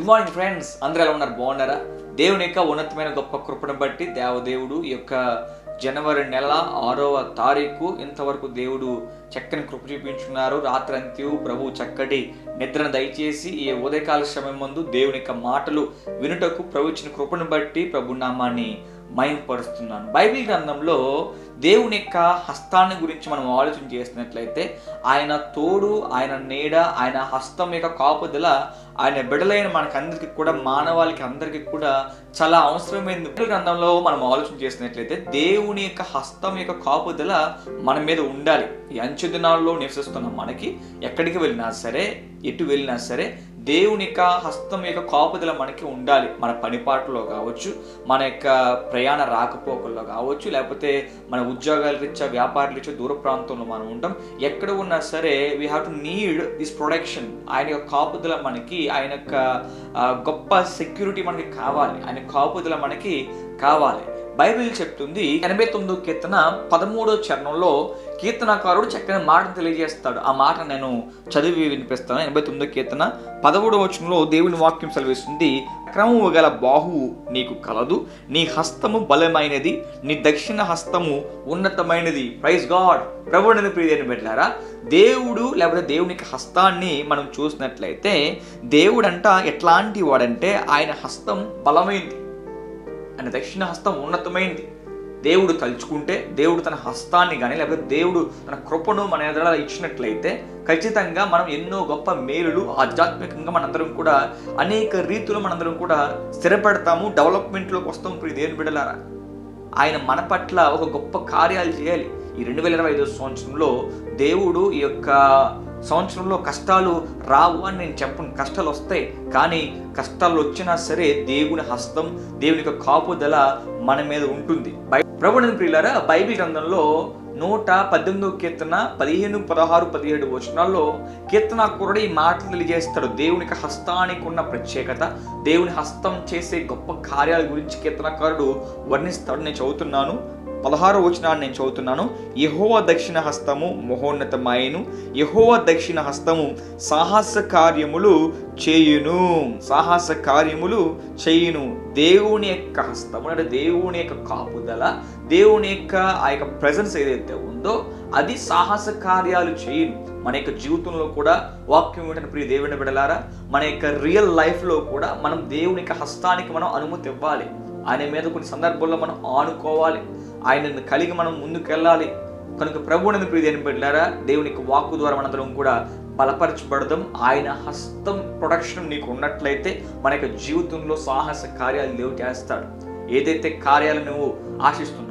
Good morning friends అందరూ ఎలా ఉన్నారు? బాగున్నారా? దేవుని యొక్క ఉన్నతమైన గొప్ప కృపను బట్టి దేవదేవుడు ఈ యొక్క జనవరి నెల ఆరవ తారీఖు ఇంతవరకు దేవుడు చక్కని కృప చూపించున్నారు. రాత్రంత్యు ప్రభు చక్కటి నిద్రను దయచేసి ఈ ఉదయకాల సమయం ముందు దేవుని యొక్క మాటలు వినుటకు ప్రభు ఇచ్చిన కృపను బట్టి ప్రభు నామాన్ని మయంపరుస్తున్నాను బైబిల్ గ్రంథంలో దేవుని యొక్క హస్తాన్ని గురించి మనం ఆలోచన చేసినట్లయితే ఆయన తోడు ఆయన నీడ ఆయన హస్తం యొక్క కాపుదల ఆయన బిడలైన మనకందరికి కూడా మానవాళికి అందరికీ కూడా చాలా అవసరమైంది. బైబిల్ గ్రంథంలో మనం ఆలోచన చేసినట్లయితే దేవుని యొక్క హస్తం యొక్క కాపుదల మన మీద ఉండాలి. ఈ అంచు దినాల్లో నివసిస్తున్న మనకి ఎక్కడికి వెళ్ళినా సరే ఎటు వెళ్ళినా సరే దేవుని యొక్క హస్తం యొక్క కాపుదల మనకి ఉండాలి. మన పనిపాట్లో కావచ్చు మన యొక్క ప్రయాణ రాకపోకల్లో కావచ్చు లేకపోతే మన ఉద్యోగాల రీత్యా వ్యాపార రీత్యా దూర ప్రాంతంలో మనం ఉంటాం. ఎక్కడ ఉన్నా సరే we have to need this production ఆయన యొక్క కాపుదల మనకి ఆయన యొక్క గొప్ప సెక్యూరిటీ మనకి కావాలి. ఆయన కాపుదల మనకి కావాలి. బైబిల్ చెప్తుంది ఎనభై తొమ్మిదో కీర్తన పదమూడో చరణంలో కీర్తనకారుడు చక్కని మాటను తెలియజేస్తాడు. ఆ మాట నేను చదివి వినిపిస్తాను. ఎనభై తొమ్మిదో కీర్తన పదమూడవ వచనంలో దేవుని వాక్యం సెలవిస్తుంది. క్రమము గల బాహువు నీకు కలదు. నీ హస్తము బలమైనది. నీ దక్షిణ హస్తము ఉన్నతమైనది. ప్రైజ్ గాడ్ ప్రభుడిని ప్రియని పెట్టారా దేవుడు లేకపోతే దేవుని హస్తాన్ని మనం చూసినట్లయితే దేవుడంట ఎట్లాంటి వాడంటే ఆయన హస్తం బలమైంది. ఆయన దక్షిణ హస్తం ఉన్నతమైంది. దేవుడు తలుచుకుంటే దేవుడు తన హస్తాన్ని కానీ లేకపోతే దేవుడు తన కృపను మన ఎదుర ఇచ్చినట్లయితే ఖచ్చితంగా మనం ఎన్నో గొప్ప మేలులు ఆధ్యాత్మికంగా మనందరం కూడా అనేక రీతులు మనందరం కూడా స్థిరపడతాము డెవలప్మెంట్లోకి వస్తాం ఇప్పుడు దేని బిడలారా ఆయన మన పట్ల ఒక గొప్ప కార్యాలు చేయాలి. ఈ రెండు వేల ఇరవై ఐదో సంవత్సరంలో దేవుడు ఈ యొక్క సంవత్సరంలో కష్టాలు రావు అని నేను చెప్పను. కష్టాలు వస్తాయి కానీ కష్టాలు వచ్చినా సరే దేవుని హస్తం దేవుని యొక్క కాపుదల మన మీద ఉంటుంది. ప్రభుని ప్రియులారా బైబిల్ గ్రంథంలో నూట పద్దెనిమిదో కీర్తన పదిహేను పదహారు పదిహేడు వచనాల్లో కీర్తనాకురుడు ఈ మాటలు తెలియజేస్తాడు. దేవుని హస్తానికి ఉన్న ప్రత్యేకత దేవుని హస్తం చేసే గొప్ప కార్యాల గురించి కీర్తనకారుడు వర్ణిస్తాడు నేను చదువుతున్నాను. పదహారు వచనాన్ని నేను చదువుతున్నాను. యహోవ దక్షిణ హస్తము మహోన్నతమాయను యహోవ దక్షిణ హస్తము సాహస కార్యములు చేయును. సాహస కార్యములు చేయును. దేవుని యొక్క హస్తము అంటే దేవుని యొక్క కాపుదల దేవుని యొక్క ఆ యొక్క ప్రజెన్స్ ఏదైతే ఉందో అది సాహస కార్యాలు చేయును. మన యొక్క జీవితంలో కూడా వాక్యం ఏంటంటే ప్రియ దేవుని బిడలారా మన యొక్క రియల్ లైఫ్లో కూడా మనం దేవుని యొక్క హస్తానికి మనం అనుమతి ఇవ్వాలి. ఆయన మీద కొన్ని సందర్భాల్లో మనం ఆనుకోవాలి. ఆయనను కలిగి మనం ముందుకెళ్ళాలి. కనుక ప్రభువుని ప్రియదేని పెట్టారా దేవుని వాక్కు ద్వారా మనందరం కూడా బలపరచబడదాం. ఆయన హస్తం ప్రొడక్షన్ నీకు ఉన్నట్లయితే మన యొక్క జీవితంలో సాహస కార్యాలు దేవుడు చేస్తాడు. ఏదైతే కార్యాలు నువ్వు ఆశిస్తున్నావు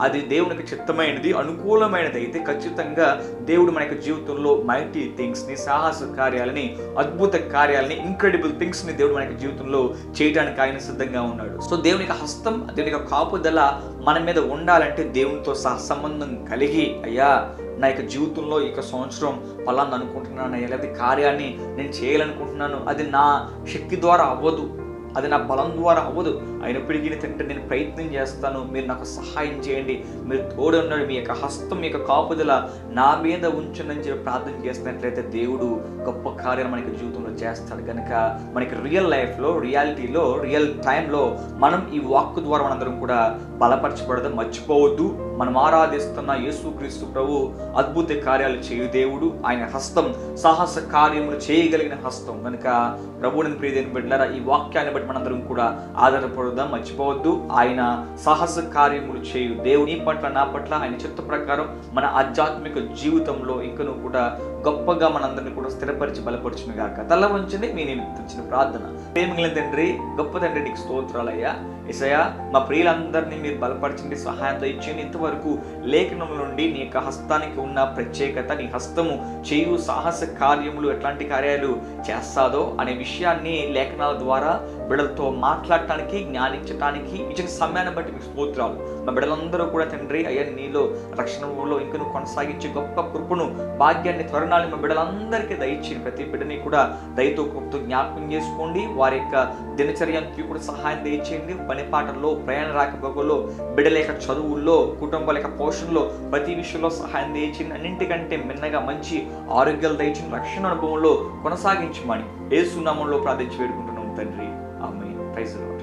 అది దేవునికి చిత్తమైనది అనుకూలమైనది అయితే ఖచ్చితంగా దేవుడు మన యొక్క జీవితంలో మైటీ థింగ్స్ని సాహస కార్యాలని అద్భుత కార్యాలని ఇంక్రెడిబుల్ థింగ్స్ని దేవుడు మన యొక్క జీవితంలో చేయడానికి ఆయన సిద్ధంగా ఉన్నాడు. సో దేవుని యొక్క హస్తం దేవుని యొక్క కాపుదల మన మీద ఉండాలంటే దేవునితో సహసంబంధం కలిగి అయ్యా నా యొక్క జీవితంలో ఈ యొక్క సంవత్సరం పలాన్ని అనుకుంటున్నాను లేదా కార్యాన్ని నేను చేయాలనుకుంటున్నాను అది నా శక్తి ద్వారా అవ్వదు. అది నా బలం ద్వారా అవ్వదు. అయినప్పటికీ తండ్రి నేను ప్రయత్నం చేస్తాను. మీరు నాకు సహాయం చేయండి. మీరు తోడున్నాడు మీ యొక్క హస్తం మీ యొక్క కాపుదల నా మీద ఉంచునని చెప్పి ప్రార్థన చేసినట్లయితే దేవుడు గొప్ప కార్యాలు మనకి జీవితంలో చేస్తాడు కనుక మనకి రియల్ లైఫ్లో రియాలిటీలో రియల్ టైంలో మనం ఈ వాక్ ద్వారా మనందరం కూడా బలపరచబడదు మర్చిపోవద్దు. మనం ఆరాధిస్తున్న యేసుక్రీస్తు ప్రభు అద్భుత కార్యాలు చేయు దేవుడు. ఆయన హస్తం సాహస కార్యములు చేయగలిగిన హస్తం. కనుక ప్రభువుని ప్రియదేని బిడ్డారా ఈ వాక్యాన్ని బట్టి మనందరం కూడా ఆధారపడదాం మర్చిపోవద్దు. ఆయన సాహస కార్యములు చేయు దేవుని పట్ల నా పట్ల ఆయన చిత్త ప్రకారం మన ఆధ్యాత్మిక జీవితంలో ఇంకను కూడా గొప్పగా మనందరిని కూడా స్థిరపరిచి బలపరచును గాక తల వంచని మీ నేను తెచ్చిన ప్రార్థన. ప్రేమగల తండ్రి గొప్ప తండ్రి నీకు స్తోత్రాలయ్యా. ఇసయా మా ప్రియులందరినీ మీరు బలపరచండి సహాయత ఇచ్చింది ఇంతవరకు లేఖనం నుండి నీ యొక్క హస్తానికి ఉన్న ప్రత్యేకత నీ హస్తము చేయు సాహస కార్యములు ఎట్లాంటి కార్యాలు చేస్తాదో అనే విషయాన్ని లేఖనాల ద్వారా బిడలతో మాట్లాడటానికి జ్ఞానించటానికి ఇచ్చిన సమయాన్ని బట్టి మీకు స్తోత్రాలు. మా బిడలందరూ కూడా తండ్రి అయ్యా నీలో రక్షణలో ఇంకను కొనసాగించే గొప్ప కృపను భాగ్యాన్ని త్వరణాలు మా బిడలందరికీ దయచేయండి ప్రతి బిడ్డని కూడా దయతో కృపతో జ్ఞాపకం చేసుకోండి. వారి యొక్క దినచర్యకి కూడా సహాయం దయచేయండి. పని పాటల్లో ప్రయాణ రాకపోకల్లో బిడ్డల యొక్క చదువుల్లో కుటుంబాల యొక్క పోషణలో ప్రతి విషయంలో సహాయం దయచిన అన్నింటికంటే మిన్నగా మంచి ఆరోగ్యాలు దయచిన రక్షణ అనుభవంలో కొనసాగించమని ఏ సున్నామంలో ప్రార్థించి వేడుకుంటున్నాం తండ్రి. ఆమె ప్రైజ్ లాడ్